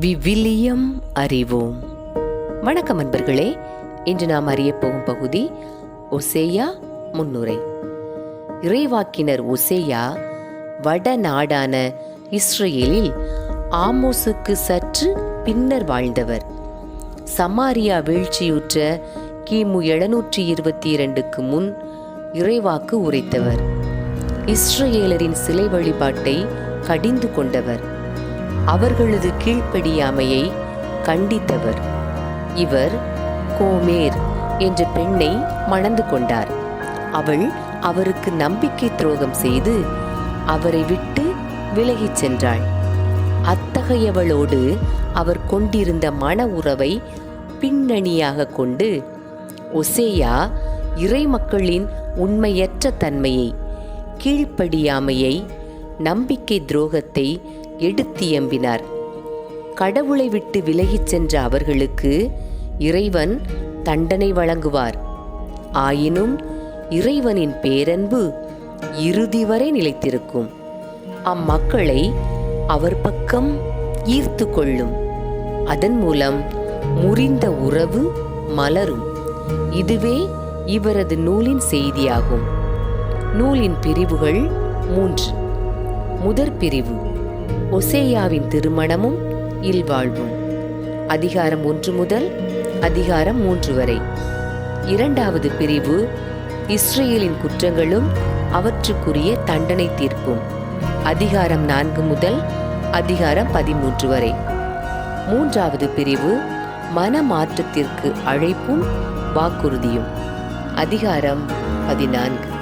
விவிலியம் அறிவோம். வணக்கம் அன்பர்களே இன்று நாம் அறியப் போகும் பகுதி ஒசேயா முன்னுரை. இறைவாக்கினர் ஒசேயா வடநாடான இஸ்ரேலில் ஆமோசுக்கு சற்று பின்னர் வாழ்ந்தவர். சமாரியா வீழ்ச்சியுற்ற கிமு எழுநூற்றி இருபத்தி இரண்டுக்கு முன் இறைவாக்கு உரைத்தவர். இஸ்ரேலரின் சிலை வழிபாட்டை கடிந்து கொண்டவர். அவர்களது கீழ்ப்படியாமையை கண்டித்தவர். இவர் கோமேர் என்ற பெண்ணை மணந்து கொண்டார். அவள் அவருக்கு நம்பிக்கை துரோகம் செய்து அவரை விட்டு விலகிச் சென்றாள். அத்தகையவளோடு அவர் கொண்டிருந்த மன உறவை பின்னணியாக கொண்டு ஒசேயா இறைமக்களின் உண்மையற்ற தன்மையை கீழ்ப்படியாமையை நம்பிக்கை துரோகத்தை எடுத்தியம்பினார் கடவுளை விட்டு விலகிச் சென்ற அவர்களுக்கு இறைவன் தண்டனை வழங்குவார். ஆயினும் இறைவனின் பேரன்பு இறுதி வரை நிலைத்திருக்கும். அம்மக்களை அவர் பக்கம் ஈர்த்து கொள்ளும். அதன் மூலம் முறிந்த உறவு மலரும். இதுவே இவரது நூலின் செய்தியாகும். நூலின் பிரிவுகள் மூன்று. முதற் பிரிவு. ஒசேயாவின் திருமணமும் இல்வாழ்வும். அதிகாரம் ஒன்று முதல் அதிகாரம் மூன்று வரை. இரண்டாவது பிரிவு இஸ்ரேலின் குற்றங்களும் அவற்றுக்குரிய தண்டனை தீர்ப்பும். அதிகாரம் நான்கு முதல் அதிகாரம் பதிமூன்று வரை. மூன்றாவது பிரிவு மனமாற்றத்திற்கு அழைப்பும் வாக்குறுதியும். அதிகாரம் பதினான்கு.